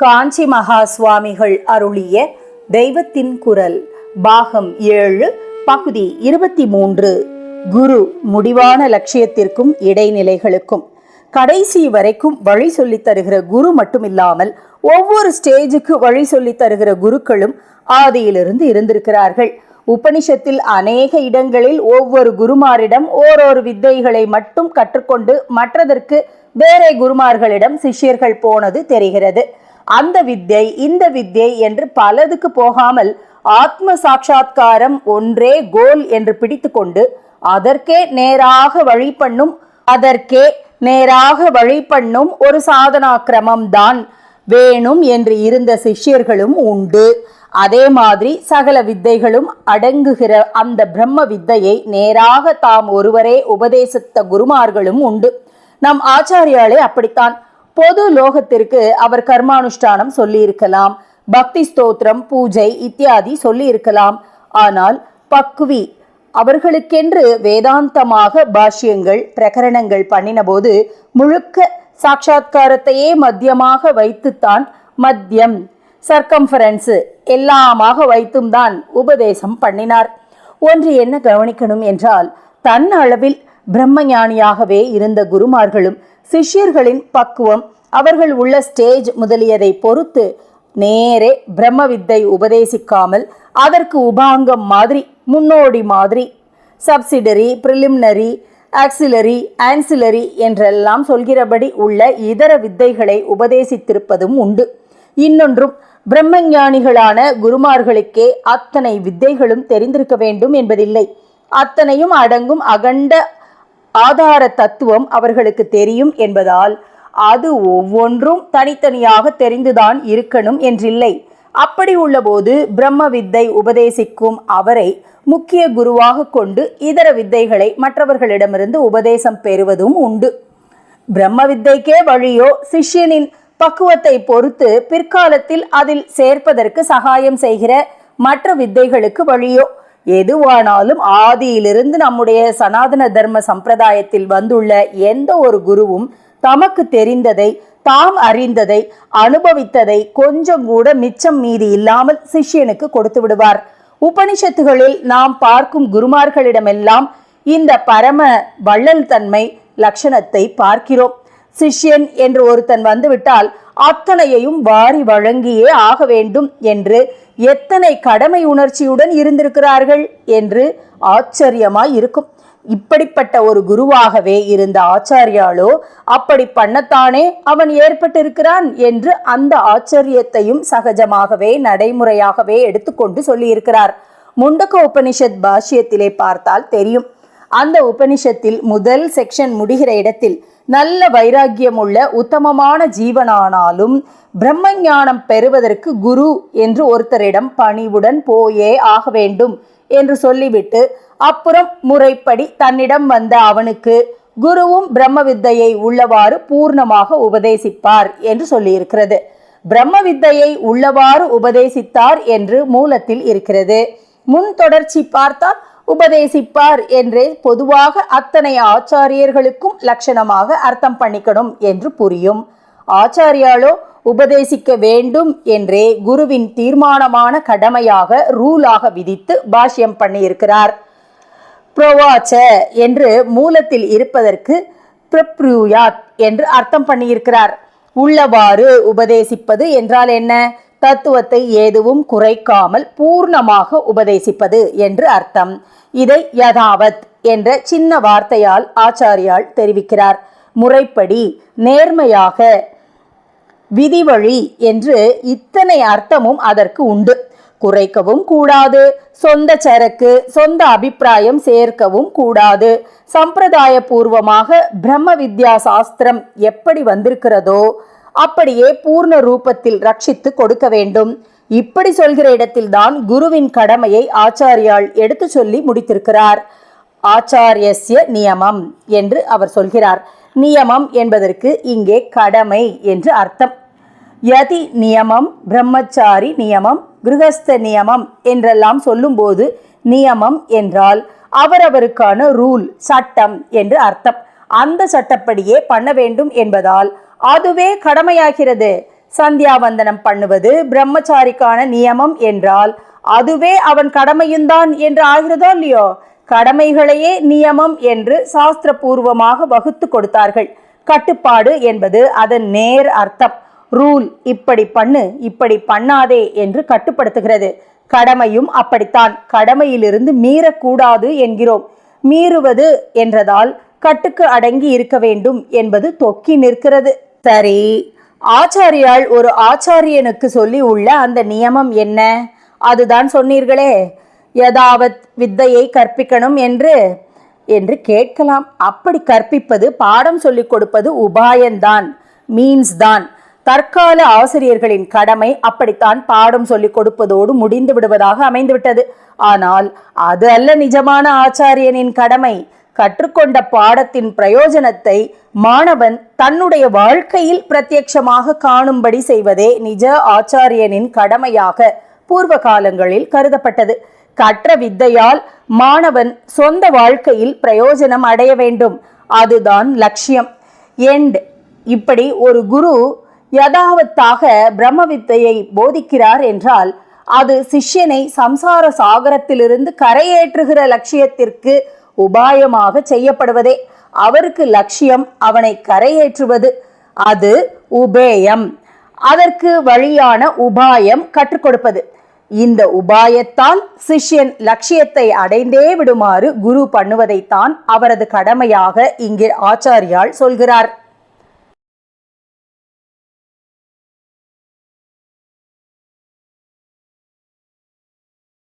காஞ்சி மகா சுவாமிகள் அருளிய தெய்வத்தின் குரல் பாகம் ஏழு பகுதி இருபத்தி மூன்று குரு முடிவான லட்சியத்திற்கும் இடைநிலைகளுக்கும் கடைசி வரைக்கும் வழி சொல்லி தருகிற குரு மட்டுமில்லாமல் ஒவ்வொரு ஸ்டேஜுக்கு வழி சொல்லி தருகிற குருக்களும் ஆதியிலிருந்து இருந்திருக்கிறார்கள். உபனிஷத்தில் அநேக இடங்களில் ஒவ்வொரு குருமாரிடம் ஓரொரு வித்தைகளை மட்டும் கற்றுக்கொண்டு மற்றதற்கு வேறே குருமார்களிடம் சிஷ்யர்கள் போனது தெரிகிறது. அந்த வித்தை இந்த வித்யை என்று பலதுக்கு போகாமல் ஆத்ம சாட்சா்காரம் ஒன்றே கோல் என்று பிடித்துக்கொண்டு அதற்கே நேராக வழி பண்ணும் அதற்கே நேராக வழி பண்ணும் ஒரு சாதனா தான் வேணும் என்று இருந்த சிஷ்யர்களும் உண்டு. அதே மாதிரி சகல வித்தைகளும் அடங்குகிற அந்த பிரம்ம வித்தையை நேராக தாம் ஒருவரே உபதேசித்த குருமார்களும் உண்டு. நம் ஆச்சாரியாலே அப்படித்தான். பொது லோகத்திற்கு அவர் கர்மானுஷ்டானம் சொல்லியிருக்கலாம். பக்தி ஸ்தோத்திரம் பூஜை இத்தியாதி சொல்லியிருக்கலாம். ஆனால் பக்வி அவர்களுக்கென்று வேதாந்தமாக பாஷ்யங்கள் பிரகரணங்கள் பண்ணினபோது முழுக்க சாட்சா்காரத்தையே மத்தியமாக வைத்துத்தான் மத்தியம் சர்க்கம்ஃபரன்ஸ் எல்லாமாக வைத்தும் தான் உபதேசம் பண்ணினார். ஒன்று என்ன கவனிக்கணும் என்றால் தன் அளவில் பிரம்மஞானியாகவே இருந்த குருமார்களும் சிஷ்யர்களின் பக்குவம் அவர்கள் உள்ள ஸ்டேஜ் முதலியதை பொறுத்து நேரே பிரம்ம வித்தை உபதேசிக்காமல் அதற்கு உபாங்கம் மாதிரி முன்னோடி மாதிரி சப்சிடரி ப்ரிலிம்னரி ஆக்சிலரி ஆன்சிலரி என்றெல்லாம் சொல்கிறபடி உள்ள இதர வித்தைகளை உபதேசித்திருப்பதும் உண்டு. இன்னொன்றும் பிரம்மஞானிகளான குருமார்களுக்கே அத்தனை வித்தைகளும் தெரிந்திருக்க வேண்டும் என்பதில்லை. அத்தனையும் அடங்கும் அகண்ட ஆதார தத்துவம் அவர்களுக்கு தெரியும் என்பதால் அது ஒவ்வொன்றும் தனித்தனியாக தெரிந்துதான் இருக்கணும் என்றில்லை. அப்படி உள்ளபோது பிரம்ம வித்தை உபதேசிக்கும் அவரை முக்கிய குருவாக கொண்டு இதர வித்தைகளை மற்றவர்களிடமிருந்து உபதேசம் பெறுவதும் உண்டு. பிரம்ம வித்தைக்கே வழியோ சிஷ்யனின் பக்குவத்தை பொறுத்து பிற்காலத்தில் அதில் சேர்ப்பதற்கு சகாயம் செய்கிற மற்ற வித்தைகளுக்கு வழியோ எதுவானாலும் ஆதியிலிருந்து நம்முடைய சனாதன தர்ம சம்பிரதாயத்தில் வந்துள்ள எந்த ஒரு குருவும் தமக்கு தெரிந்ததை தாம் அறிந்ததை அனுபவித்ததை கொஞ்சம் கூட மிச்சம் மீதி இல்லாமல் சிஷ்யனுக்கு கொடுத்து விடுவார். உபனிஷத்துகளில் நாம் பார்க்கும் குருமார்களிடமெல்லாம் இந்த பரம வள்ளல் தன்மை லட்சணத்தை பார்க்கிறோம். சிஷ்யன் என்று ஒருத்தன் வந்துவிட்டால் அத்தனையையும் வாரி வழங்கியே ஆக வேண்டும் என்று எத்தனை கடமை உணர்ச்சியுடன் இருந்திருக்கிறார்கள் என்று ஆச்சரியமாய் இருக்கும். இப்படிப்பட்ட ஒரு குருவாகவே இருந்த ஆச்சாரியாலோ அப்படி பண்ணத்தானே அவன் ஏற்பட்டிருக்கிறான் என்று அந்த ஆச்சரியத்தையும் சகஜமாகவே நடைமுறையாகவே எடுத்துக்கொண்டு சொல்லியிருக்கிறார். முண்டக்க உபனிஷத் பாஷ்யத்திலே பார்த்தால் தெரியும். அந்த உபனிஷத்தில் முதல் செக்ஷன் முடிகிற இடத்தில் நல்ல வைராக்கியம் உள்ள உத்தமமான ஜீவனானாலும் பிரம்மஞானம் பெறுவதற்கு குரு என்று ஒருத்தரிடம் பணிவுடன் போயே ஆக வேண்டும் என்று சொல்லிவிட்டு அப்புறம் முறைப்படி தன்னிடம் வந்த அவனுக்கு குருவும் பிரம்ம வித்தையை உள்ளவாறு பூர்ணமாக உபதேசிப்பார் என்று சொல்லியிருக்கிறது. பிரம்ம வித்தையை உள்ளவாறு உபதேசித்தார் என்று மூலத்தில் இருக்கிறது. முன் தொடர்ச்சி பார்த்தால் உபதேசிப்பார் என்றே பொதுவாக அத்தனை ஆச்சாரியர்களுக்கும் லட்சணமாக அர்த்தம் பண்ணிக்கணும் என்று புரியும். ஆச்சாரியாலோ உபதேசிக்க வேண்டும் என்றே குருவின் தீர்மானமான கடமையாக ரூலாக விதித்து பாஷ்யம் பண்ணியிருக்கிறார். புரோவாச்ச என்று மூலத்தில் இருப்பதற்கு பிரப்ரூயாத் என்று அர்த்தம் பண்ணியிருக்கிறார். உள்ளவாறு உபதேசிப்பது என்றால் என்ன? தத்துவத்தை எதுவும் குறைக்காமல் பூர்ணமாக உபதேசிப்பது என்று அர்த்தம். இதை யதாவத் என்ற சின்ன வார்த்தையால் ஆச்சாரியால் தெரிவிக்கிறார். முறைப்படி நேர்மையாக விதிவழி என்று இத்தனை அர்த்தமும் அதற்கு உண்டு. குறைக்கவும் கூடாது. சொந்த சரக்கு சொந்த அபிப்பிராயம் சேர்க்கவும் கூடாது. சம்பிரதாய பூர்வமாக பிரம்ம வித்யா சாஸ்திரம் எப்படி வந்திருக்கிறதோ அப்படியே பூர்ண ரூபத்தில் ரட்சித்து கொடுக்க வேண்டும். இப்படி சொல்கிற இடத்தில்தான் குருவின் கடமையை ஆச்சாரியால் எடுத்து சொல்லி முடித்திருக்கிறார். ஆச்சாரியஸ்ய நியமம் என்று அவர் சொல்கிறார். நியமம் என்பதற்கு இங்கே கடமை என்று அர்த்தம். யதி நியமம் பிரம்மச்சாரி நியமம் கிருகஸ்த நியமம் என்றெல்லாம் சொல்லும்போது நியமம் என்றால் அவரவருக்கான ரூல் சட்டம் என்று அர்த்தம். அந்த சட்டப்படியே பண்ண வேண்டும் என்பதால் அதுவே கடமையாகிறது. சந்தியாவந்தனம் பண்ணுவது பிரம்மச்சாரிக்கான நியமம் என்றால் அதுவே அவன் கடமையும்தான் என்று ஆகிறதோ இல்லையோ? கடமைகளையே நியமம் என்று சாஸ்திரபூர்வமாக வகுத்து கொடுத்தார்கள். கட்டுப்பாடு என்பது அதன் நேர் அர்த்தம். ரூல் இப்படி பண்ணு இப்படி பண்ணாதே என்று கட்டுப்படுத்துகிறது. கடமையும் அப்படித்தான். கடமையிலிருந்து மீறக்கூடாது என்கிறோம். மீறுவது என்றதால் கட்டுக்கு அடங்கி இருக்க வேண்டும் என்பது தொக்கி நிற்கிறது. சரி. ஆச்சாரியால் ஒரு ஆச்சாரியனுக்கு சொல்லி உள்ள அந்த நியமம் என்ன? அதுதான் சொன்னீர்களே. யதாவத் வித்தையை கற்பிக்கணும் என்று? என்று கேட்கலாம். அப்படி கற்பிப்பது பாடம் சொல்லிக் கொடுப்பது உபாயந்தான் மீன்ஸ் தான். தற்கால ஆசிரியர்களின் கடமை அப்படித்தான் பாடம் சொல்லிக் கொடுப்பதோடு முடிந்து விடுவதாக அமைந்துவிட்டது. ஆனால் அது அல்ல நிஜமான ஆச்சாரியனின் கடமை. கற்றுக்கொண்ட பாடத்தின் பிரயோஜனத்தை மாணவன் தன்னுடைய வாழ்க்கையில் பிரத்யட்சமாக காணும்படி செய்வதே நிஜ ஆச்சாரியனின் கடமையாக பூர்வ காலங்களில் கருதப்பட்டது. கற்ற வித்தையால் மாணவன் சொந்த வாழ்க்கையில் பிரயோஜனம் அடைய வேண்டும். அதுதான் லட்சியம். எண்ட் இப்படி ஒரு குரு யதாவத்தாக பிரம்ம வித்தையை போதிக்கிறார் என்றால் அது சிஷ்யனை சம்சார சாகரத்திலிருந்து கரையேற்றுகிற லட்சியத்திற்கு உபாயமாக செய்யப்படுவதே. அவருக்கு லட்சியம் அவனை கரையேற்றுவது. அது உபேயம். அதற்கு வழியான உபாயம் கற்றுக் கொடுப்பது. இந்த உபாயத்தால் சிஷ்யன் லட்சியத்தை அடைந்தே விடுமாறு குரு பண்ணுவதைத்தான் அவரது கடமையாக இங்கே ஆச்சாரியால் சொல்கிறார்.